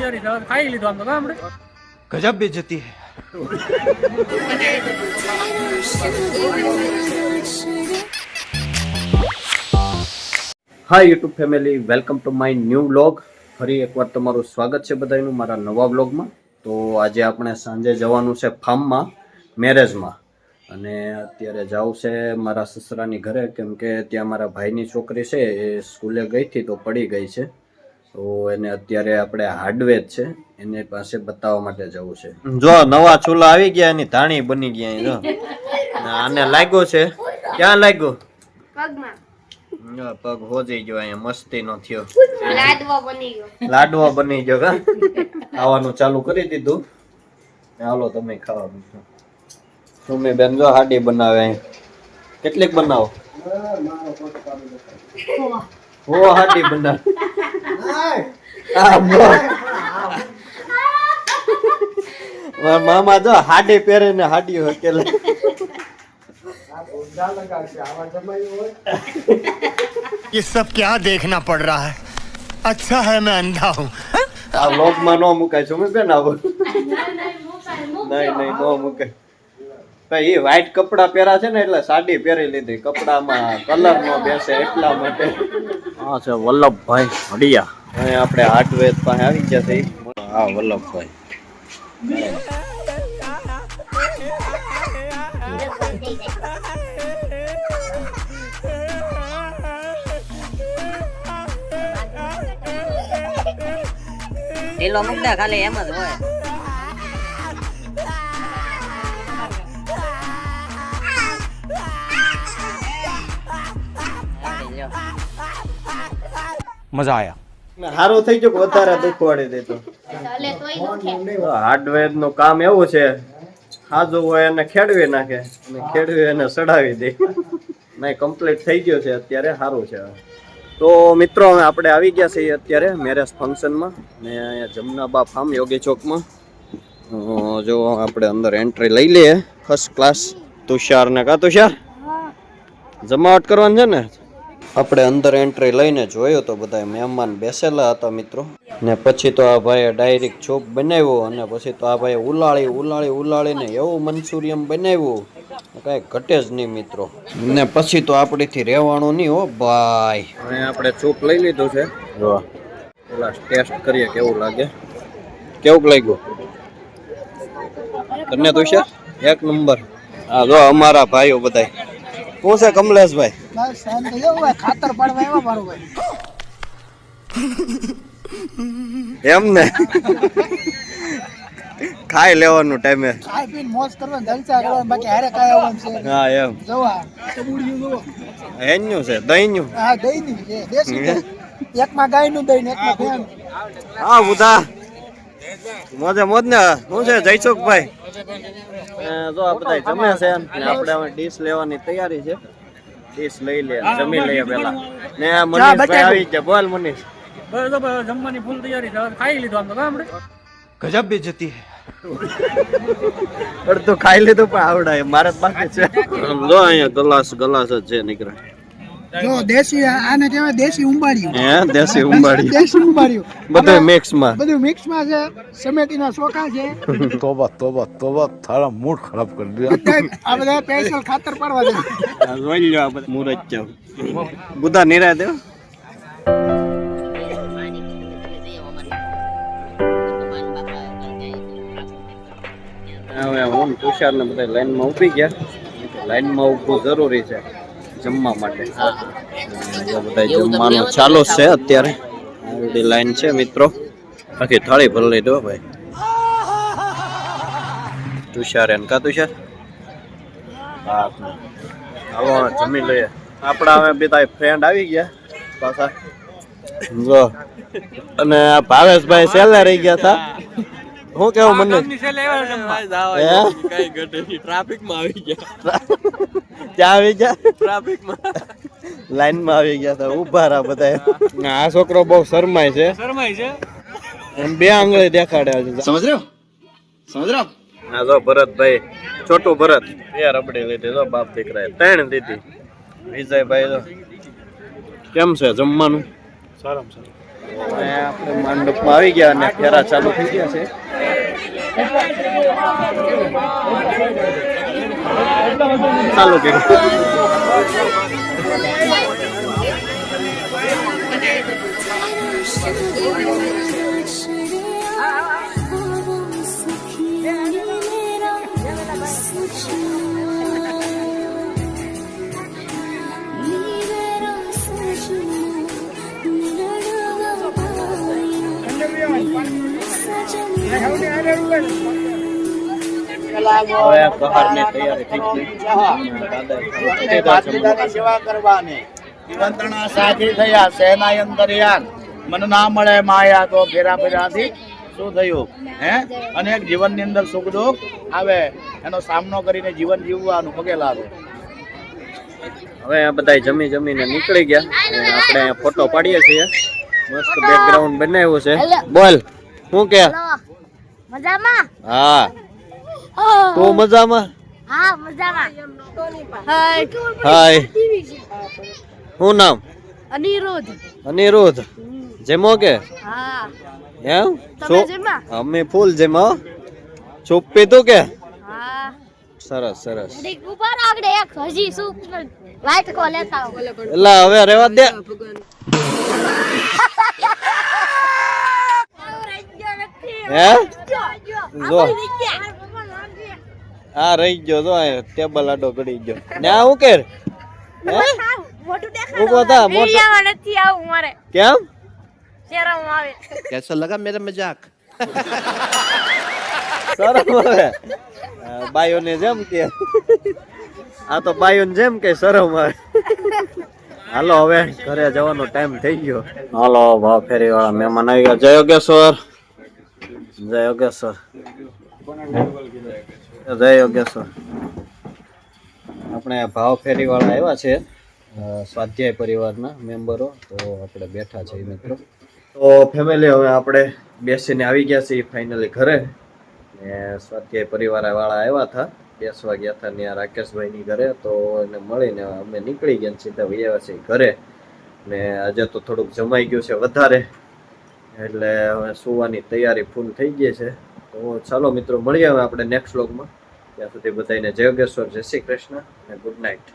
ખાઈ લીધું આમ તો કામ ગજબ બે જતી હા. YouTube family welcome to my new vlog ફરી એકવાર તમારું સ્વાગત છે બધાનું મારા નવા વ્લોગમાં તો આજે આપણે સાંજે જવાનું છે ફાર્મમાં મેરેજમાં. અને અત્યારે જાવ છે મારા સસરાની ઘરે કેમ કે ત્યાં મારા ભાઈની છોકરી છે એ સ્કૂલે ગઈ હતી તો પડી ગઈ છે. તો એને અત્યારે આપણે હાર્ડવેર છે એને પાસે બતાવવા માટે જવું છે. જો નવા ચૂલા આવી ગયા એની ધાણી બની ગયા જો. આને લાગ્યો છે. ક્યાં લાગ્યો? પગમાં. પગ હોજી ગયો અહીંયા મસ્તી નો થયો. લાડવો બની ગયો. લાડવા બની ગયો કા ખાવાનું ચાલુ કરી દીધું. હાલો તમે ખાવા બેસો સુમી બેન જો હાડી બનાવે અહીં. કેટલીક બનાવો? હો હાડી બનાવે. મામા જો હાડી પહેરીને હાડી હકેલે ये सब क्या देखना पड़ रहा है अच्छा है मैं अंधा हूँ આ લોકમાં નો મુકાય સુમી બેન આવો નહીં નહીં નો મુકાય ભાઈ એ વ્હાઈટ કપડા પહેરા છે ને એટલે સાડી પહેરી લીધી કપડામાં કલર નો બેસે એટલા માટે હા છે વલ્લભભાઈ હડિયા અહીં આપણે હાર્ડવેર પાસે આવી ગયા છે હા વલ્લભભાઈ. ઢીલો મુકતા ખાલી એમ જ હોય. મજા આયા. સારું થઈ ગયું વધારે દુખવાડી દીધું. ચાલે હાર્ડવેરનું કામ એવું છે. હાજો હોય એને ખેડવી નાખે. અને ખેડવી એને સડાવી દે. નહીં કમ્પ્લીટ થઈ ગયો છે અત્યારે સારું છે. તો મિત્રો આપણે આવી ગયા છીએ અત્યારે મેરેજ ફંક્શનમાં ને અહીંયા જમનાબા ફાર્મ યોગી ચોકમાં. જો આપણે અંદર એન્ટ્રી લઈ લઈએ. ફર્સ્ટ ક્લાસ તુષાર ને કા તુષાર? જમાવટ કરવાની છે ને? આપણે અંદર એન્ટ્રી લઈને જોયો તો બધા મહેમાન બેસેલા હતા મિત્રો. ને પછી તો આ ભાઈએ ડાયરેક્ટ ચોપ બનાવ્યો અને પછી તો આ ભાઈએ ઉલાળી ઉલાળી ઉલાળીને એવું મનસુરિયમ બનાવ્યું. કાંઈ ઘટે જ નહીં મિત્રો. ને પછી તો આપણીથી રહેવાનું નહીં હો ભાઈ. હવે આપણે ચોપ લઈ લીધું છે. જો. પેલા ટેસ્ટ કરીએ કેવું લાગે. કેવું લાગ્યું? તને છે? એક નંબર હા જો અમારા ભાઈઓ બધા શું છે કમલેશભાઈ? ખાતર પાડવા એવા મારું ભાઈ એમ ને? ખાઈ લેવાનું ટાઈમે ખાઈ પીને મોજ કરવા જલસા કરવા બાકી હારે કાંઈ આવવાનું છે. હા એમ. જવા એન્યું છે દહીંનું હા દહીં છે દેશી એકમાં ગાયનું દહીં ને એકમાં ભેણ હા બુધા. મોજે મોજ ને. શું છે જયસુખભાઈ? એ જો આ બધા જમે છે આપણે હવે ડીશ લેવાની તૈયારી છે. ડીશ લઈ લે જમી લઈએ પેલા. ને મનીષભાઈ આવી ગયા. બોલ મનીષ. બસ જમવાની ફૂલ તૈયારી છે. ખાઈ લીધું આમ તો કાં આપણે ગજબ બેજતી અડધું ખાઈ લીધું પણ આવડાય મારે પાસે બાકી છે. જો અહીંયા ગલાસ ગલાસ જ છે નીકળે. મિક્સમાં બધું મિક્સમાં છે. છે. તોબા બધા નિરા દેવ. હવે હું તુષાર ને બધા લાઈનમાં ઊભી ગયા. લાઈનમાં ઊભું જરૂરી છે. જમવા માટે. બધા જમવાનું ચાલુ છે અત્યારે. આ બધી લાઈન છે મિત્રો. આખી થાળી ભરી લીધો ભાઈ. તુષાર એમ કા તુષાર? હા. હાલો જમી લઈએ. આપણા હવે બધા ફ્રેન્ડ આવી ગયા પાછા. જો. અને ભાવેશભાઈ છેલ્લે રહી ગયા હતા. શું કેવું મને? ક્યાં આવી ગયા? ટ્રાફિકમાં. લાઈનમાં આવી ગયા હતા ઊભા રહ્યા બધા. આ છોકરો બહુ શરમાય છે. શરમાય છે? એમ બે આંગળી દેખાડે છે. સમજ રહ્યો? સમજ રહ્યો? હા જો ભરતભાઈ છોટું ભરત. એ રબડી લીધી જો બાપ દીકરાએ. ત્રણ દીધી. વિજયભાઈ જો. કેમ છે જમવાનું? હવે આપણે મંડપમાં આવી ગયા અને ફેરા ચાલુ થઈ ગયા છે. ચાલુ કર્યું હવે કહારની સેવા કરવાની. નિમંત્રણા સાથી થયા. સેના અંદર મન ના મળે માયા તો ફેરા ફેરાથી શું થયું? હે? અનેક જીવનની અંદર સુખ દુઃખ આવે એનો સામનો કરીને જીવન જીવવાનું પગે લાગે. હવે આ બધા જમી જમીને નીકળી ગયા. આપણે ફોટો પાડીએ છીએ. મસ્ત બેકગ્રાઉન્ડ બનાવ્યું છે. બોલ. શું કે? મજામાં? હા. તો મજામાં? હા મજામાં. હાય. શું નામ? અનિરુદ્ધ. અનિરુદ્ધ. જેમો કે? હા. એમ? અમે ફૂલ જેમો ચૂપ પીધું કે? હા. સરસ સરસ. ઉપર આગળ એક હજી શું? લાઈટ કો લેતા એટલે હવે રેવા દે. હે? જો. આ રહી ગયો. જો ટેબલ આડો ગડી ગયો. ને હું કેર ઊભો થા મોટો નથી આવું મારે. કેમ? શેરમ આવે. કેસો લગા મેરા મજાક. શરમ આવે. બાયોને જેમ કે. આ તો બાયોને જેમ કે શરમ આવે. હાલો હવે ઘરે જવાનો ટાઈમ થઈ ગયો. હાલો ભાવ ફેરી વાળા મહેમાન આવી ગયા. જય યોગેશ્વર. જય યોગેશ્વર. જય યોગેશ્વર. આપણે ભાવ ફેરી વાળા આવ્યા છે સ્વાધ્યાય પરિવારના મેમ્બરો, તો આપણે બેઠા છીએ મિત્રો. તો ફેમિલી હવે આપણે બેસીને આવી ગયા છીએ ફાઇનલી ઘરે. ને સ્વાધ્યાય પરિવાર વાળા આવ્યા હતા, બેસવા ગયા હતા ત્યાં રાકેશભાઈની ઘરે, તો એને મળીને અમે નીકળી ગયા સીધા વૈયા છીએ ઘરે. ને આજે તો થોડુંક જમાઈ ગયું છે વધારે. એટલે હવે સુવાની તૈયારી ફૂલ થઈ ગઈ છે. તો ચાલો મિત્રો, મળીએ હવે આપણે નેક્સ્ટ વ્લોગમાં ત્યાં સુધી બધાને જય યોગેશ્વર જય શ્રી કૃષ્ણ અને ગુડ નાઇટ